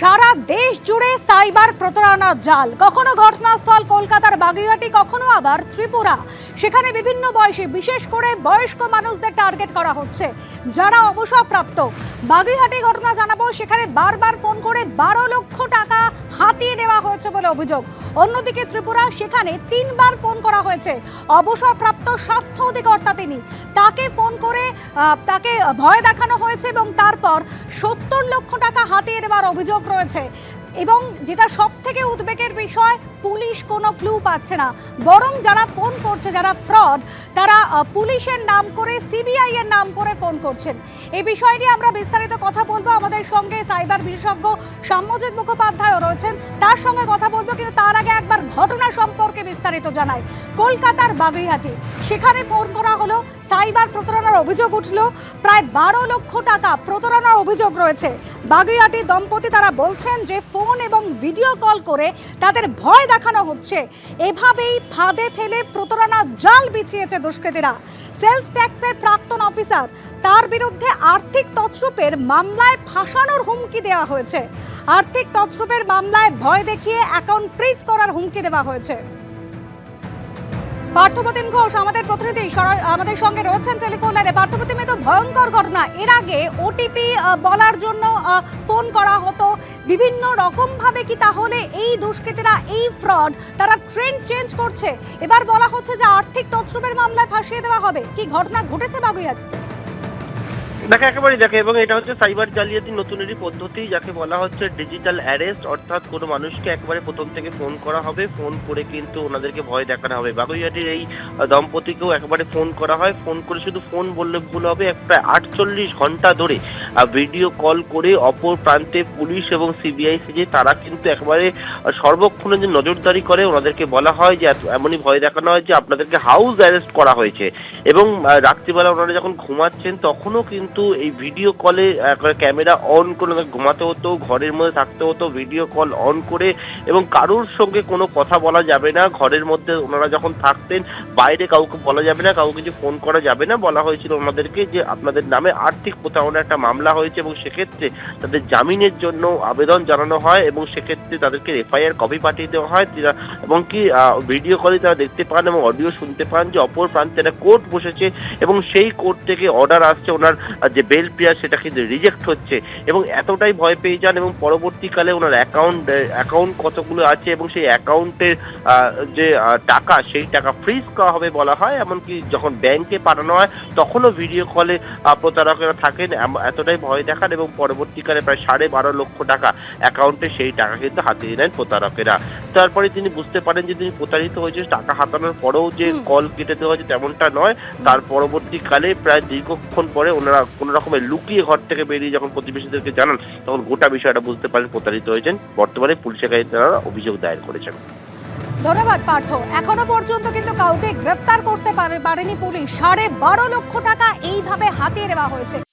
সারা দেশ জুড়ে সাইবার প্রতারণা জাল। কখনো ঘটনাস্থল কলকাতার বাগুইহাটি, কখনো আবার ত্রিপুরা। সেখানে বিভিন্ন বয়সে, বিশেষ করে বয়স্ক মানুষদের টার্গেট করা হচ্ছে। যারা অবসরপ্রাপ্ত। বাগুইহাটি ঘটনা জানাব, সেখানে বারবার ফোন করে বারো লক্ষ টাকা হাতিয়ে নেওয়া হয়েছে বলে অভিযোগ। অন্যদিকে ত্রিপুরা, সেখানে তিনবার ফোন করা হয়েছে। অবসরপ্রাপ্ত স্বাস্থ্য অধিকর্তা তিনি। তাকে ফোন করে তাকে ভয় দেখানো হয়েছে এবং তারপর সত্তর লক্ষ টাকা হাতিয়ে নেওয়ার অভিযোগ রয়েছে। এবং যেটা সব থেকে উদ্বেগের বিষয়, পুলিশ কোনো ক্লু পাচ্ছে না। বরং যারা ফোন করছে, যারা ফ্রড, তারা পুলিশের নাম করে, সিবিআই এর নাম করে ফোন করছেন। এই বিষয় নিয়ে আমরা বিস্তারিত কথা বলব। আমাদের সঙ্গে সাইবার বিশেষজ্ঞ সাম্যজিৎ মুখোপাধ্যায়ও রয়েছেন। তার সঙ্গে কথা বলব, কিন্তু তার আগে একবার ঘটনা সম্পর্কে বিস্তারিত জানাই। কলকাতার বাগুইহাটি। সেখানে ফোন করা হলো সাইবার প্রতারণার অভিযোগ উঠল। প্রায় বারো লক্ষ টাকা প্রতারণার অভিযোগ রয়েছে। বাগুইয়াটি দম্পতি তারা বলছেন যে ফোন এবং ভিডিও কল করে তাদের ভয় দেখানো হচ্ছে। এভাবেই ফাঁদে ফেলে প্রতারণার জাল বিছিয়েছে দুষ্কৃতীরা। সেলস ট্যাক্সের প্রাক্তন অফিসার, তার বিরুদ্ধে আর্থিক তছরূপের মামলায় ফাঁসানোর হুমকি দেওয়া হয়েছে। আর্থিক তছরূপের মামলায় ভয় দেখিয়ে অ্যাকাউন্ট ফ্রিজ করার হুমকি দেওয়া হয়েছে। পার্থপ্রতিম ঘোষ, আমাদের প্রতিনিধি আমাদের সঙ্গে রয়েছেন টেলিফোন লাইনে। পার্থপ্রতিম তো ভয়ঙ্কর ঘটনা। এর আগে ওটিপি বলার জন্য ফোন করা হতো। বিভিন্ন রকম ভাবে কি তাহলে এই দুষ্কৃতীরা, এই ফ্রড তারা ট্রেন্ড চেঞ্জ করছে? এবার বলা হচ্ছে যে আর্থিক তৎসবের মামলায় ফাঁসিয়ে দেওয়া হবে। কি ঘটনা ঘটেছে বাগুইহাটিতে দেখে একেবারেই দেখে, এবং এটা হচ্ছে সাইবার জালিয়াতি নতুনেরই পদ্ধতি, যাকে বলা হচ্ছে ডিজিটাল অ্যারেস্ট অর্থাৎ কোনো মানুষকে একেবারে প্রথম থেকে ফোন করা হবে ফোন করে কিন্তু ওনাদেরকে ভয় দেখানো হবে। বাগুইহাটির এই দম্পতিকেও একেবারে ফোন করা হয়। ফোন করে শুধু ফোন বললে ভুল হবে, একটা আটচল্লিশ ঘণ্টা ধরে ভিডিও কল করে অপর প্রান্তে পুলিশ এবং সিবিআই সিজে তারা কিন্তু একেবারে সর্বক্ষণে যে নজরদারি করে, ওনাদেরকে বলা হয় যে এমনই ভয় দেখানো হয় যে আপনাদেরকে হাউস অ্যারেস্ট করা হয়েছে। এবং রাত্রিবেলা ওনারা যখন ঘুমাচ্ছেন, তখনও কিন্তু এই ভিডিও কলে ক্যামেরা অন করে ঘুমাতে হতো, ঘরের মধ্যে থাকতে হতো ভিডিও কল অন করে, এবং কারোর সঙ্গে কোনো কথা বলা যাবে না। ঘরের মধ্যে ওনারা যখন থাকতেন, বাইরে কাউকে বলা যাবে না, কাউকে কিছু ফোন করা যাবে না, বলা হয়েছিল ওনাদেরকে যে আপনাদের নামে আর্থিক প্রতারণার একটা মামলা হয়েছে এবং সেক্ষেত্রে তাদের জামিনের জন্য আবেদন জানানো হয় এবং সেক্ষেত্রে তাদেরকে এফআইআর কপি পাঠিয়ে দেওয়া হয়। এবং কি ভিডিও কলে তারা দেখতে পান এবং অডিও শুনতে পান যে অপর প্রান্তে একটা কোর্ট বসেছে এবং সেই কোর্ট থেকে অর্ডার আসছে। ওনার যে বেল পেয়ার সেটা কিন্তু রিজেক্ট হচ্ছে এবং এতটাই ভয় পেয়ে যান এবং পরবর্তীকালে ওনার অ্যাকাউন্ট অ্যাকাউন্ট কতগুলো আছে এবং সেই অ্যাকাউন্টের যে টাকা, সেই টাকা ফ্রিজ করা হবে বলা হয়। এমনকি যখন ব্যাংকে পাঠানো হয়, তখনও ভিডিও কলে প্রতারকেরা থাকেন। এম- এতটাই ভয় দেখান এবং পরবর্তীকালে প্রায় সাড়ে বারো লক্ষ টাকা অ্যাকাউন্টে সেই টাকা কিন্তু হাতিয়ে নেন প্রতারকেরা। তারপরে তিনি বুঝতে পারেন যে তিনি প্রতারিত হয়েছে টাকা হাতানোর পরেও যে কল কেটে দেওয়া হয়েছে তেমনটা নয়। তার পরবর্তীকালে প্রায় দীর্ঘক্ষণ পরে ওনারা কোনো রকমের লুকিয়ে ঘর থেকে বেরিয়ে যখন প্রতিবেশীদেরকে জানান তখন গোটা বিষয়টা বুঝতে পারেন প্রতারিত হয়েছেন। বর্তমানে পুলিশের কাছে তারা অভিযোগ দায়ের করেছেন। ধন্যবাদ পার্থ। এখনও পর্যন্ত কিন্তু কাউকে গ্রেফতার করতে পারে- পারেনি পুলিশ। সাড়ে বারো লক্ষ টাকা এইভাবে হাতিয়ে নেওয়া হয়েছে।